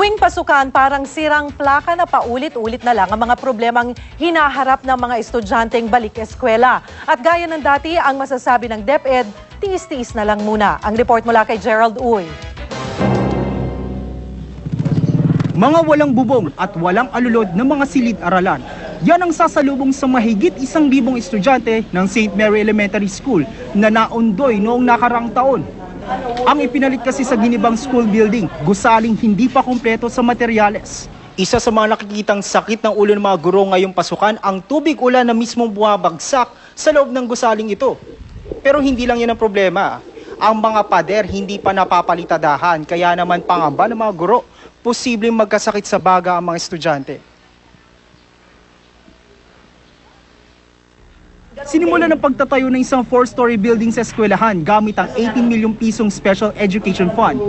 Tuwing pasukan, parang sirang plaka na paulit-ulit na lang ang mga problemang hinaharap ng mga estudyanteng balik eskwela. At gaya ng dati, ang masasabi ng DepEd, tiis-tiis na lang muna. Ang report mula kay Gerald Uy. Mga walang bubong at walang alulod ng mga silid-aralan. Yan ang sasalubong sa mahigit isang libong estudyante ng St. Mary Elementary School na naundoy noong nakarang taon. Ang ipinalit kasi sa Ginibang School Building, gusaling hindi pa kumpleto sa materyales. Isa sa mga nakikitang sakit ng ulo ng mga guro ngayong pasukan ang tubig ulan na mismong buwabagsak sa loob ng gusaling ito. Pero hindi lang yan ang problema. Ang mga pader hindi pa napapalitadahan kaya naman pangamba ng mga guro posibleng magkasakit sa baga ang mga estudyante. Sinimula ng pagtatayo ng isang four-story building sa eskwelahan gamit ang 18 milyong pisong Special Education Fund.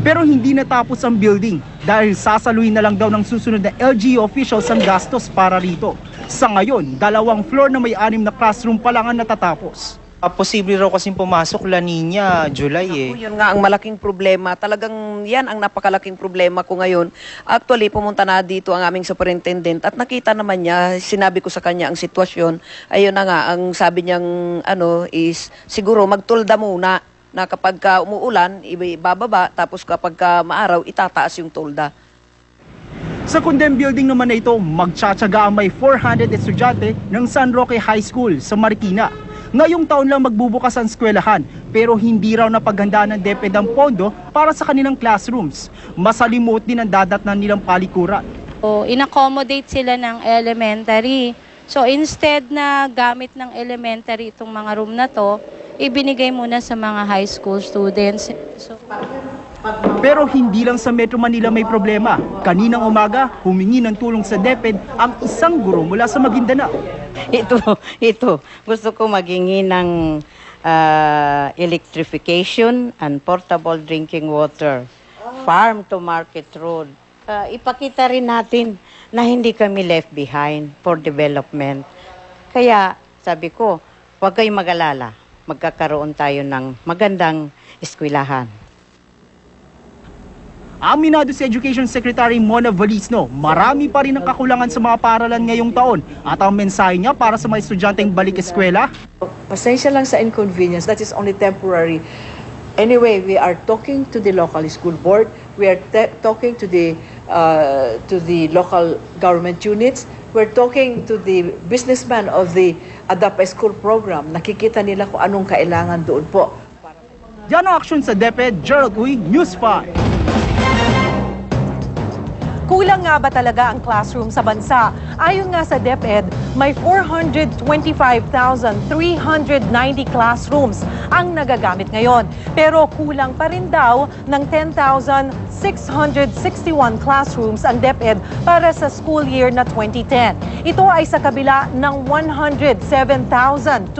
Pero hindi natapos ang building dahil sasaluhin na lang daw ng susunod na LGU officials ang gastos para rito. Sa ngayon, dalawang floor na may anim na classroom pa lang ang natatapos. Ah, posible raw kasing pumasok La Nina, July eh. Yun nga ang malaking problema. Talagang yan ang napakalaking problema ko ngayon. Actually, pumunta na dito ang aming superintendent at nakita naman niya, sinabi ko sa kanya ang sitwasyon. Ayun na nga, ang sabi niyang ano is siguro magtulda muna na kapag ka umuulan, ibababa, tapos kapag ka maaraw, itataas yung tulda. Sa condemned building naman na ito, magtsatsaga ang may 400 estudyante ng San Roque High School sa Marikina. Ngayong taon lang magbubukas ang eskwelahan pero hindi raw napaghandaan ng DepEd ang pondo para sa kanilang classrooms. Masalimuot din ang dadatnan nilang palikuran. So, in-accommodate sila ng elementary. So, instead na gamit ng elementary itong mga room na to, ibinigay muna sa mga high school students. So, Pero hindi lang sa Metro Manila may problema. Kaninang umaga, humingi ng tulong sa DepEd ang isang guro mula sa Maguindanao. ito, ito. Gusto ko maghingi ng ah, electrification and portable drinking water. Farm to market road. Ah, ipakita rin natin na hindi kami left behind for development. Kaya sabi ko, huwag kayong mag-alala. Magkakaroon tayo ng magandang eskwelahan. Aminado si Education Secretary Mona Valisno, marami pa rin ang kakulangan sa mga paaralan ngayong taon at ang mensahe niya para sa mga estudyanteng balik eskwela, Pasensya lang sa inconvenience. That is only temporary. Anyway, we are talking to the local school board. We are talking to the uh, to the local government units. We're talking to the businessman of the Adapt a School program. Nakikita nila kung anong kailangan doon po. Yan ang aksyon sa DepEd, Gerald Uy, News 5. Kulang nga ba talaga ang classroom sa bansa? Ayon nga sa DepEd, may 425,390 classrooms ang nagagamit ngayon. Pero kulang pa rin daw ng 10,661 classrooms ang DepEd para sa school year na 2010. Ito ay sa kabila ng 107,209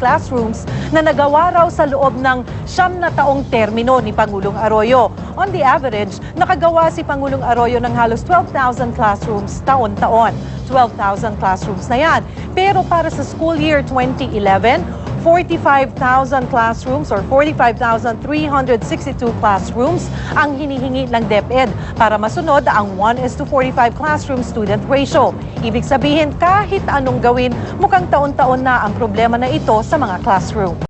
classrooms na nagawa raw sa loob ng siyam na taong termino ni Pangulong Arroyo. On the average, nakagawa si Pangulong Arroyo ng halos 12,000 classrooms taon-taon. 12,000 classrooms na yan. Pero para sa school year 2011, 45,000 classrooms or 45,362 classrooms ang hinihingi ng DepEd para masunod ang 1 is to 45 classroom student ratio. Ibig sabihin, kahit anong gawin, mukhang taon-taon na ang problema na ito sa mga classroom.